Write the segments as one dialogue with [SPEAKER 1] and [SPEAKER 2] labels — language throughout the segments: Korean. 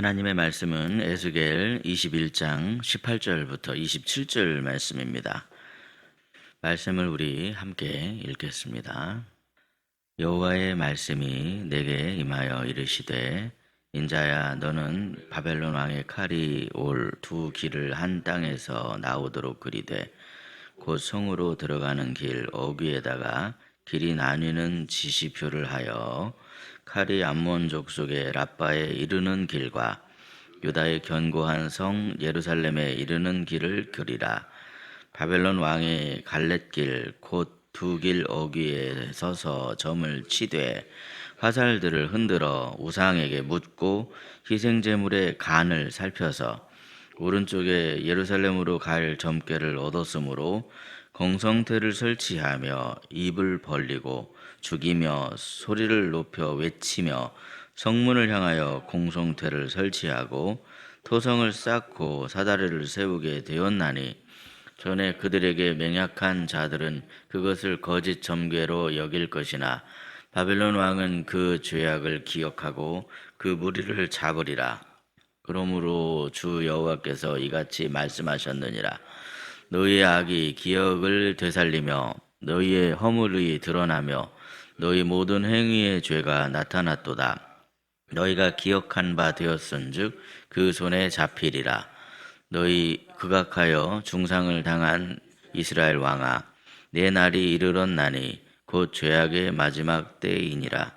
[SPEAKER 1] 하나님의 말씀은 에스겔 21장 18절부터 27절 말씀입니다. 말씀을 우리 함께 읽겠습니다. 여호와의 말씀이 내게 임하여 이르시되 인자야 너는 바벨론 왕의 칼이 올 두 길을 한 땅에서 나오도록 그리되 곧 성으로 들어가는 길 어귀에다가 길이 나뉘는 지시표를 하여 칼이 암몬 족속의 라빠에 이르는 길과 유다의 견고한 성 예루살렘에 이르는 길을 그리라. 바벨론 왕의 갈렛길 곧 두 길 어귀에 서서 점을 치되 화살들을 흔들어 우상에게 묻고 희생 제물의 간을 살펴서 오른쪽에 예루살렘으로 갈 점괘를 얻었으므로 공성태를 설치하며 입을 벌리고 죽이며 소리를 높여 외치며 성문을 향하여 공성태를 설치하고 토성을 쌓고 사다리를 세우게 되었나니 전에 그들에게 맹약한 자들은 그것을 거짓 점괘로 여길 것이나 바벨론 왕은 그 죄악을 기억하고 그 무리를 잡으리라. 그러므로 주 여호와께서 이같이 말씀하셨느니라. 너희의 악이 기억을 되살리며 너희의 허물이 드러나며 너희 모든 행위의 죄가 나타났도다. 너희가 기억한 바 되었은즉 그 손에 잡히리라. 너희 극악하여 중상을 당한 이스라엘 왕아, 내 날이 이르렀나니 곧 죄악의 마지막 때이니라.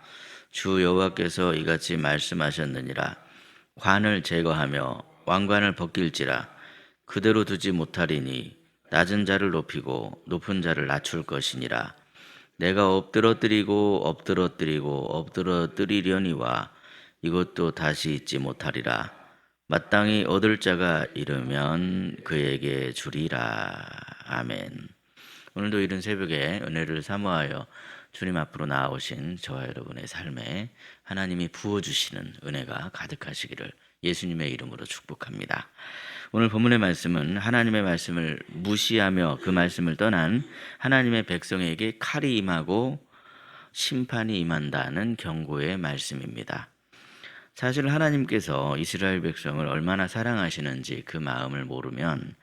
[SPEAKER 1] 주 여호와께서 이같이 말씀하셨느니라. 관을 제거하며 왕관을 벗길지라. 그대로 두지 못하리니 낮은 자를 높이고 높은 자를 낮출 것이니라. 내가 엎드러뜨리고 엎드러뜨리고 엎드러뜨리려니와 이것도 다시 잊지 못하리라. 마땅히 얻을 자가 이르면 그에게 주리라. 아멘. 오늘도 이른 새벽에 은혜를 사모하여 주님 앞으로 나아오신 저와 여러분의 삶에 하나님이 부어주시는 은혜가 가득하시기를 예수님의 이름으로 축복합니다. 오늘 본문의 말씀은 하나님의 말씀을 무시하며 그 말씀을 떠난 하나님의 백성에게 칼이 임하고 심판이 임한다는 경고의 말씀입니다. 사실 하나님께서 이스라엘 백성을 얼마나 사랑하시는지 그 마음을 모르면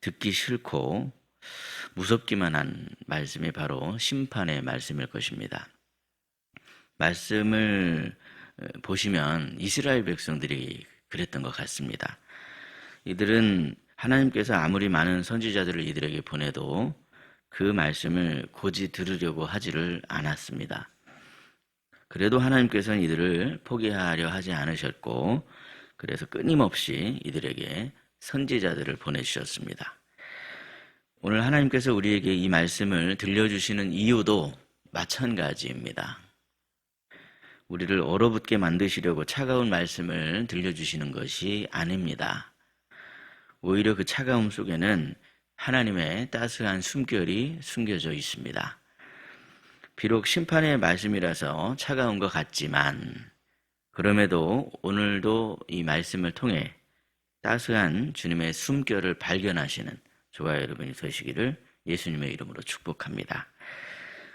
[SPEAKER 1] 듣기 싫고 무섭기만 한 말씀이 바로 심판의 말씀일 것입니다. 말씀을 보시면 이스라엘 백성들이 그랬던 것 같습니다. 이들은 하나님께서 아무리 많은 선지자들을 이들에게 보내도 그 말씀을 고지 들으려고 하지를 않았습니다. 그래도 하나님께서는 이들을 포기하려 하지 않으셨고, 그래서 끊임없이 이들에게 선지자들을 보내주셨습니다. 오늘 하나님께서 우리에게 이 말씀을 들려주시는 이유도 마찬가지입니다. 우리를 얼어붙게 만드시려고 차가운 말씀을 들려주시는 것이 아닙니다. 오히려 그 차가움 속에는 하나님의 따스한 숨결이 숨겨져 있습니다. 비록 심판의 말씀이라서 차가운 것 같지만, 그럼에도 오늘도 이 말씀을 통해 따스한 주님의 숨결을 발견하시는 저와 여러분이 되시기를 예수님의 이름으로 축복합니다.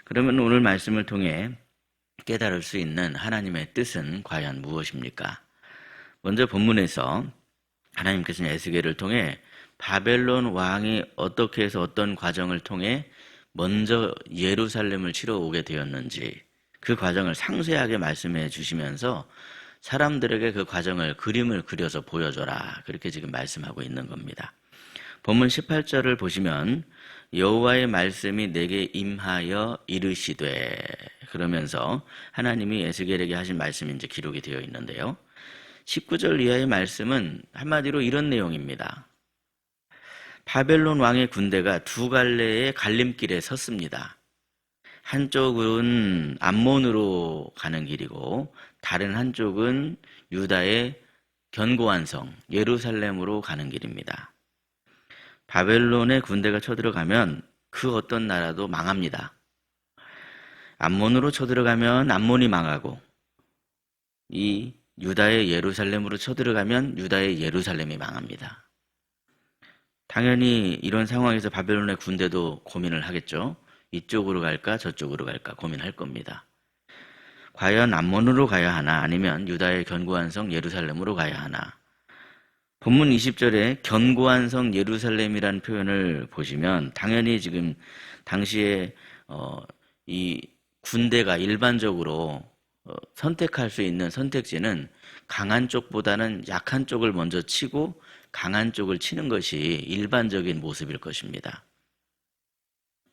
[SPEAKER 1] 그러면 오늘 말씀을 통해 깨달을 수 있는 하나님의 뜻은 과연 무엇입니까? 먼저 본문에서 하나님께서는 에스겔을 통해 바벨론 왕이 어떻게 해서 어떤 과정을 통해 먼저 예루살렘을 치러 오게 되었는지 그 과정을 상세하게 말씀해 주시면서 사람들에게 그 과정을 그림을 그려서 보여줘라. 그렇게 지금 말씀하고 있는 겁니다. 본문 18절을 보시면 여호와의 말씀이 내게 임하여 이르시되 그러면서 하나님이 에스겔에게 하신 말씀이 이제 기록이 되어 있는데요. 19절 이하의 말씀은 한마디로 이런 내용입니다. 바벨론 왕의 군대가 두 갈래의 갈림길에 섰습니다. 한쪽은 암몬으로 가는 길이고 다른 한쪽은 유다의 견고한 성 예루살렘으로 가는 길입니다. 바벨론의 군대가 쳐들어가면 그 어떤 나라도 망합니다. 암몬으로 쳐들어가면 암몬이 망하고 이 유다의 예루살렘으로 쳐들어가면 유다의 예루살렘이 망합니다. 당연히 이런 상황에서 바벨론의 군대도 고민을 하겠죠. 이쪽으로 갈까 저쪽으로 갈까 고민할 겁니다. 과연 암몬으로 가야 하나 아니면 유다의 견고한 성 예루살렘으로 가야 하나 본문 20절에 견고한 성 예루살렘이라는 표현을 보시면 당연히 지금 당시에 어, 이 군대가 일반적으로 어, 선택할 수 있는 선택지는 강한 쪽보다는 약한 쪽을 먼저 치고 강한 쪽을 치는 것이 일반적인 모습일 것입니다.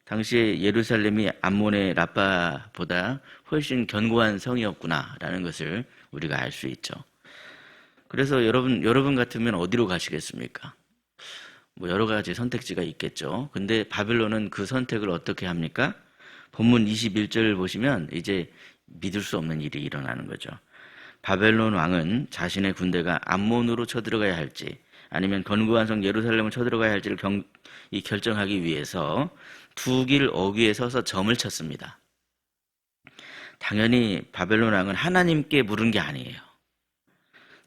[SPEAKER 1] 당시에 예루살렘이 암몬의 라빠보다 훨씬 견고한 성이었구나라는 것을 우리가 알 수 있죠. 그래서 여러분 여러분 같으면 어디로 가시겠습니까? 뭐 여러 가지 선택지가 있겠죠. 근데 바빌론은 그 선택을 어떻게 합니까? 본문 21절을 보시면 이제 믿을 수 없는 일이 일어나는 거죠. 바벨론 왕은 자신의 군대가 암몬으로 쳐들어가야 할지 아니면 건고한 성 예루살렘을 쳐들어가야 할지를 경, 이 결정하기 위해서 두 길 어귀에 서서 점을 쳤습니다. 당연히 바벨론 왕은 하나님께 물은 게 아니에요.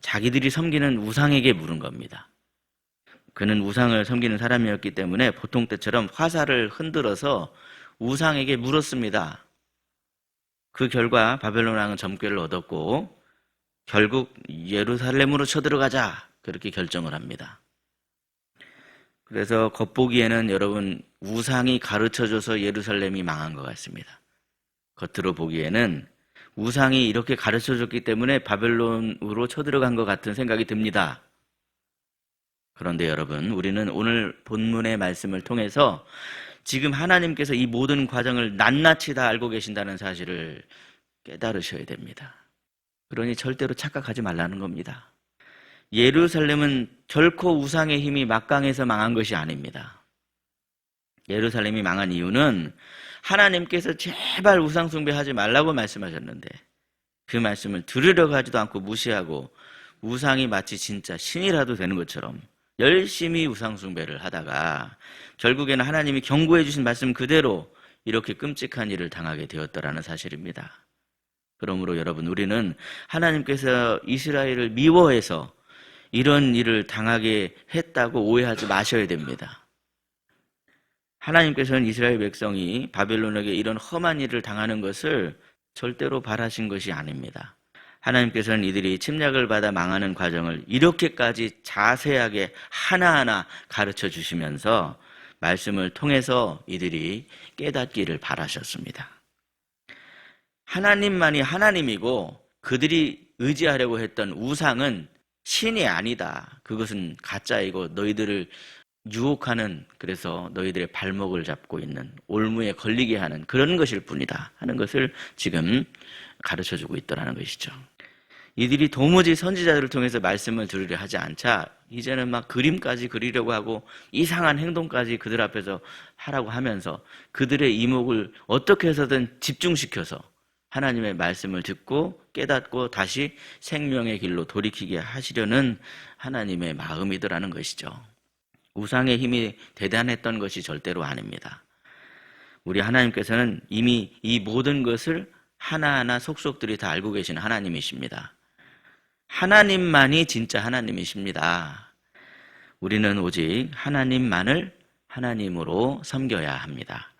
[SPEAKER 1] 자기들이 섬기는 우상에게 물은 겁니다. 그는 우상을 섬기는 사람이었기 때문에 보통 때처럼 화살을 흔들어서 우상에게 물었습니다. 그 결과 바벨론 왕은 점괘를 얻었고 결국 예루살렘으로 쳐들어가자 그렇게 결정을 합니다. 그래서 겉보기에는 여러분 우상이 가르쳐줘서 예루살렘이 망한 것 같습니다. 겉으로 보기에는 우상이 이렇게 가르쳐 줬기 때문에 바벨론으로 쳐들어간 것 같은 생각이 듭니다. 그런데 여러분, 우리는 오늘 본문의 말씀을 통해서 지금 하나님께서 이 모든 과정을 낱낱이 다 알고 계신다는 사실을 깨달으셔야 됩니다. 그러니 절대로 착각하지 말라는 겁니다. 예루살렘은 결코 우상의 힘이 막강해서 망한 것이 아닙니다. 예루살렘이 망한 이유는 하나님께서 제발 우상숭배하지 말라고 말씀하셨는데 그 말씀을 들으려고 하지도 않고 무시하고 우상이 마치 진짜 신이라도 되는 것처럼 열심히 우상숭배를 하다가 결국에는 하나님이 경고해 주신 말씀 그대로 이렇게 끔찍한 일을 당하게 되었다라는 사실입니다. 그러므로 여러분 우리는 하나님께서 이스라엘을 미워해서 이런 일을 당하게 했다고 오해하지 마셔야 됩니다. 하나님께서는 이스라엘 백성이 바벨론에게 이런 험한 일을 당하는 것을 절대로 바라신 것이 아닙니다. 하나님께서는 이들이 침략을 받아 망하는 과정을 이렇게까지 자세하게 하나하나 가르쳐 주시면서 말씀을 통해서 이들이 깨닫기를 바라셨습니다. 하나님만이 하나님이고 그들이 의지하려고 했던 우상은 신이 아니다. 그것은 가짜이고 너희들을 유혹하는 그래서 너희들의 발목을 잡고 있는 올무에 걸리게 하는 그런 것일 뿐이다 하는 것을 지금 가르쳐 주고 있더라는 것이죠. 이들이 도무지 선지자들을 통해서 말씀을 들으려 하지 않자 이제는 막 그림까지 그리려고 하고 이상한 행동까지 그들 앞에서 하라고 하면서 그들의 이목을 어떻게 해서든 집중시켜서 하나님의 말씀을 듣고 깨닫고 다시 생명의 길로 돌이키게 하시려는 하나님의 마음이더라는 것이죠. 우상의 힘이 대단했던 것이 절대로 아닙니다. 우리 하나님께서는 이미 이 모든 것을 하나하나 속속들이 다 알고 계신 하나님이십니다. 하나님만이 진짜 하나님이십니다. 우리는 오직 하나님만을 하나님으로 섬겨야 합니다.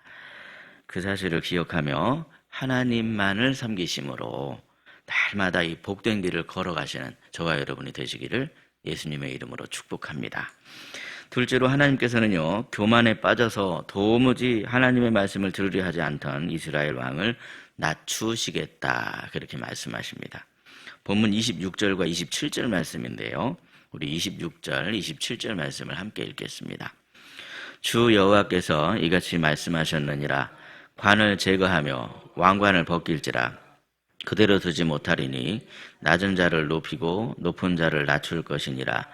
[SPEAKER 1] 그 사실을 기억하며 하나님만을 섬기심으로 날마다 이 복된 길을 걸어가시는 저와 여러분이 되시기를 예수님의 이름으로 축복합니다. 둘째로 하나님께서는요, 교만에 빠져서 도무지 하나님의 말씀을 들으려 하지 않던 이스라엘 왕을 낮추시겠다. 그렇게 말씀하십니다. 본문 26절과 27절 말씀인데요. 우리 26절, 27절 말씀을 함께 읽겠습니다. 주 여호와께서 이같이 말씀하셨느니라 관을 제거하며 왕관을 벗길지라 그대로 두지 못하리니 낮은 자를 높이고 높은 자를 낮출 것이니라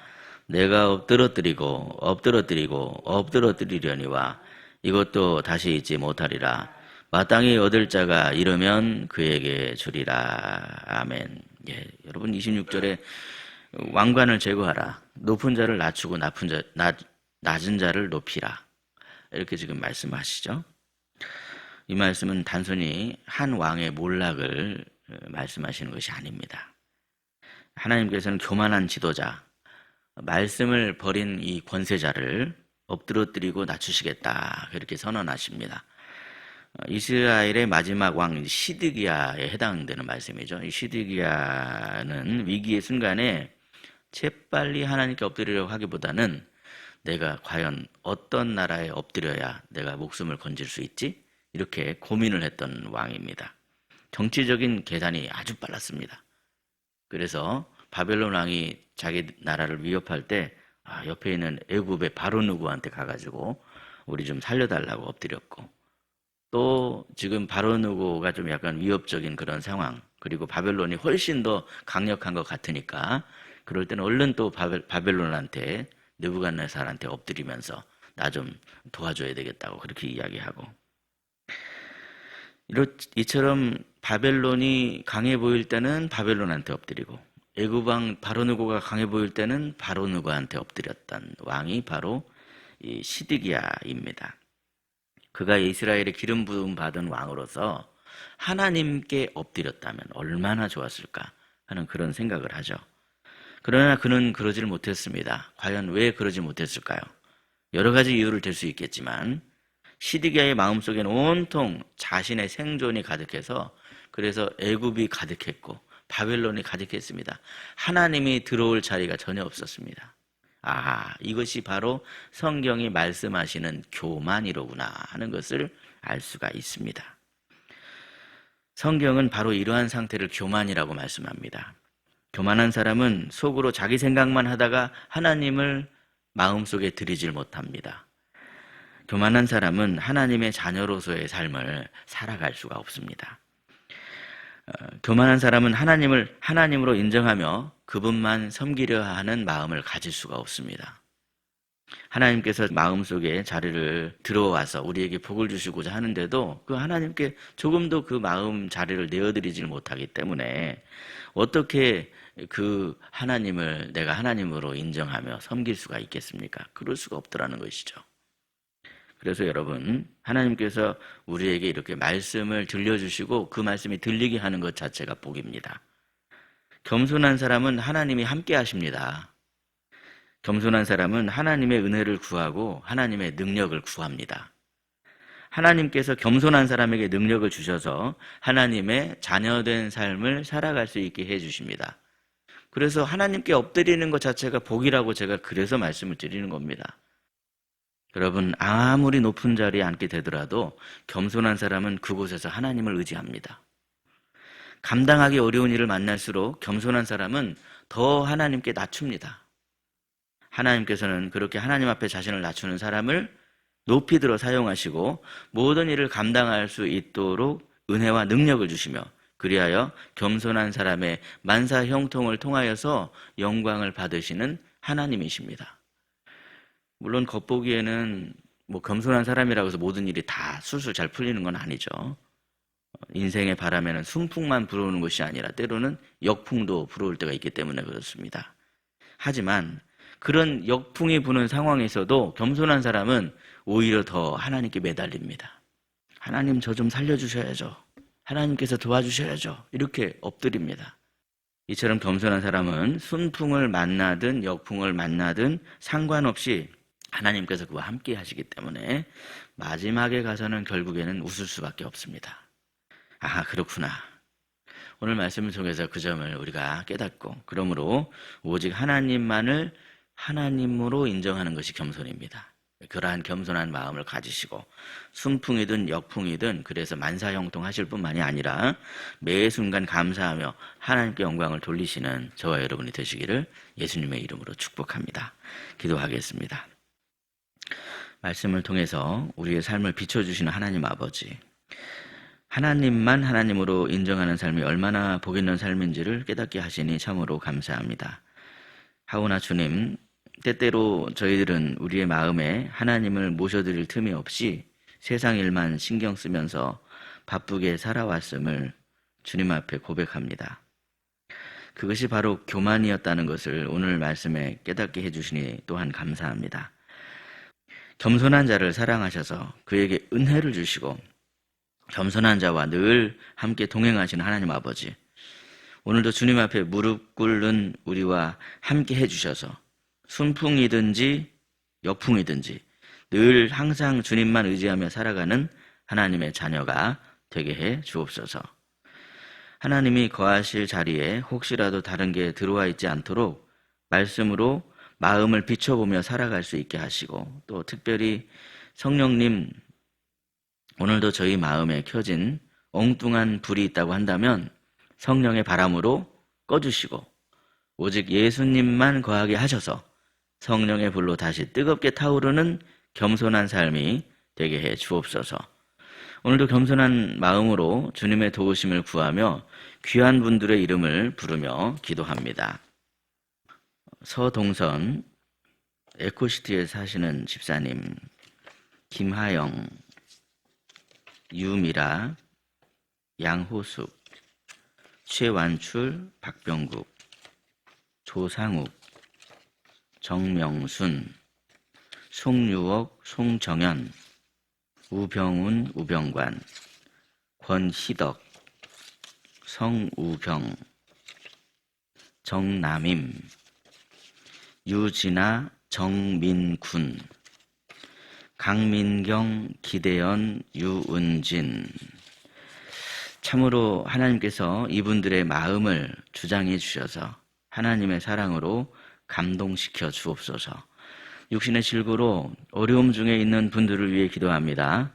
[SPEAKER 1] 내가 엎드러뜨리고 엎드러뜨리고 엎드러뜨리려니와 이것도 다시 잊지 못하리라. 마땅히 얻을 자가 이르면 그에게 주리라. 아멘. 예, 여러분 26절에 왕관을 제거하라. 높은 자를 낮추고 낮은, 자, 낮, 낮은 자를 높이라. 이렇게 지금 말씀하시죠? 이 말씀은 단순히 한 왕의 몰락을 말씀하시는 것이 아닙니다. 하나님께서는 교만한 지도자, 말씀을 버린 이 권세자를 엎드러뜨리고 낮추시겠다. 그렇게 선언하십니다. 어, 이스라엘의 마지막 왕 시드기야에 해당되는 말씀이죠. 이 시드기야는 위기의 순간에 재빨리 하나님께 엎드리려고 하기보다는 내가 과연 어떤 나라에 엎드려야 내가 목숨을 건질 수 있지? 이렇게 고민을 했던 왕입니다. 정치적인 계산이 아주 빨랐습니다. 그래서 바벨론 왕이 자기 나라를 위협할 때 아, 옆에 있는 애굽의 바로 누구한테 가가지고 우리 좀 살려달라고 엎드렸고 또 지금 바로 누구가 좀 약간 위협적인 그런 상황 그리고 바벨론이 훨씬 더 강력한 것 같으니까 그럴 때는 얼른 또 바벨, 바벨론한테 느부갓네살한테 엎드리면서 나 좀 도와줘야 되겠다고 그렇게 이야기하고. 이처럼 바벨론이 강해 보일 때는 바벨론한테 엎드리고 애굽 왕 바로누고가 강해 보일 때는 바로누고한테 엎드렸던 왕이 바로 이 시드기야입니다. 그가 이스라엘의 기름 부음 받은 왕으로서 하나님께 엎드렸다면 얼마나 좋았을까 하는 그런 생각을 하죠. 그러나 그는 그러지를 못했습니다. 과연 왜 그러지 못했을까요? 여러 가지 이유를 들수 있겠지만 시드기야의 마음속에는 온통 자신의 생존이 가득해서 그래서 애굽이 가득했고 바벨론이 가득했습니다. 하나님이 들어올 자리가 전혀 없었습니다. 아, 이것이 바로 성경이 말씀하시는 교만이로구나 하는 것을 알 수가 있습니다. 성경은 바로 이러한 상태를 교만이라고 말씀합니다. 교만한 사람은 속으로 자기 생각만 하다가 하나님을 마음속에 들이질 못합니다. 교만한 사람은 하나님의 자녀로서의 삶을 살아갈 수가 없습니다. 어, 교만한 사람은 하나님을 하나님으로 인정하며 그분만 섬기려 하는 마음을 가질 수가 없습니다. 하나님께서 마음속에 자리를 들어와서 우리에게 복을 주시고자 하는데도 그 하나님께 조금도 그 마음 자리를 내어드리질 못하기 때문에 어떻게 그 하나님을 내가 하나님으로 인정하며 섬길 수가 있겠습니까? 그럴 수가 없더라는 것이죠. 그래서 여러분, 하나님께서 우리에게 이렇게 말씀을 들려주시고 그 말씀이 들리게 하는 것 자체가 복입니다. 겸손한 사람은 하나님이 함께 하십니다. 겸손한 사람은 하나님의 은혜를 구하고 하나님의 능력을 구합니다. 하나님께서 겸손한 사람에게 능력을 주셔서 하나님의 자녀된 삶을 살아갈 수 있게 해 주십니다. 그래서 하나님께 엎드리는 것 자체가 복이라고 제가 그래서 말씀을 드리는 겁니다. 여러분, 아무리 높은 자리에 앉게 되더라도 겸손한 사람은 그곳에서 하나님을 의지합니다. 감당하기 어려운 일을 만날수록 겸손한 사람은 더 하나님께 낮춥니다. 하나님께서는 그렇게 하나님 앞에 자신을 낮추는 사람을 높이 들어 사용하시고 모든 일을 감당할 수 있도록 은혜와 능력을 주시며 그리하여 겸손한 사람의 만사 형통을 통하여서 영광을 받으시는 하나님이십니다. 물론 겉보기에는 뭐 겸손한 사람이라고 해서 모든 일이 다 술술 잘 풀리는 건 아니죠. 인생의 바람에는 순풍만 불어오는 것이 아니라 때로는 역풍도 불어올 때가 있기 때문에 그렇습니다. 하지만 그런 역풍이 부는 상황에서도 겸손한 사람은 오히려 더 하나님께 매달립니다. 하나님 저 좀 살려주셔야죠. 하나님께서 도와주셔야죠. 이렇게 엎드립니다. 이처럼 겸손한 사람은 순풍을 만나든 역풍을 만나든 상관없이 하나님께서 그와 함께 하시기 때문에 마지막에 가서는 결국에는 웃을 수밖에 없습니다. 아, 그렇구나. 오늘 말씀을 통해서 그 점을 우리가 깨닫고, 그러므로 오직 하나님만을 하나님으로 인정하는 것이 겸손입니다. 그러한 겸손한 마음을 가지시고 순풍이든 역풍이든 그래서 만사형통하실 뿐만이 아니라 매 순간 감사하며 하나님께 영광을 돌리시는 저와 여러분이 되시기를 예수님의 이름으로 축복합니다. 기도하겠습니다. 말씀을 통해서 우리의 삶을 비춰주시는 하나님 아버지 하나님만 하나님으로 인정하는 삶이 얼마나 복 있는 삶인지를 깨닫게 하시니 참으로 감사합니다. 하오나 주님, 때때로 저희들은 우리의 마음에 하나님을 모셔드릴 틈이 없이 세상 일만 신경 쓰면서 바쁘게 살아왔음을 주님 앞에 고백합니다. 그것이 바로 교만이었다는 것을 오늘 말씀에 깨닫게 해주시니 또한 감사합니다. 겸손한 자를 사랑하셔서 그에게 은혜를 주시고 겸손한 자와 늘 함께 동행하시는 하나님 아버지. 오늘도 주님 앞에 무릎 꿇는 우리와 함께 해주셔서 순풍이든지 역풍이든지 늘 항상 주님만 의지하며 살아가는 하나님의 자녀가 되게 해 주옵소서. 하나님이 거하실 자리에 혹시라도 다른 게 들어와 있지 않도록 말씀으로 마음을 비춰보며 살아갈 수 있게 하시고 또 특별히 성령님 오늘도 저희 마음에 켜진 엉뚱한 불이 있다고 한다면 성령의 바람으로 꺼주시고 오직 예수님만 거하게 하셔서 성령의 불로 다시 뜨겁게 타오르는 겸손한 삶이 되게 해 주옵소서. 오늘도 겸손한 마음으로 주님의 도우심을 구하며 귀한 분들의 이름을 부르며 기도합니다. 서동선 에코시티에 사시는 집사님 김하영 유미라 양호숙 최완출 박병국 조상욱 정명순 송유옥 송정현 우병훈 우병관 권희덕 성우경 정남임 유진아 정민군 강민경 기대연 유은진 참으로 하나님께서 이분들의 마음을 주장해 주셔서 하나님의 사랑으로 감동시켜 주옵소서. 육신의 질고로 어려움 중에 있는 분들을 위해 기도합니다.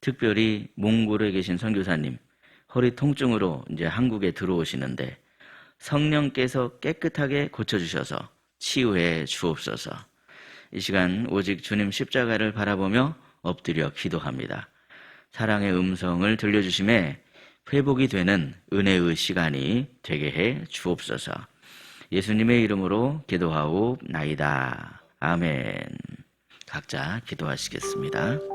[SPEAKER 1] 특별히 몽골에 계신 선교사님, 허리 통증으로 이제 한국에 들어오시는데 성령께서 깨끗하게 고쳐 주셔서 치유해 주옵소서. 이 시간 오직 주님 십자가를 바라보며 엎드려 기도합니다. 사랑의 음성을 들려주심에 회복이 되는 은혜의 시간이 되게 해 주옵소서. 예수님의 이름으로 기도하옵나이다. 아멘. 각자 기도하시겠습니다.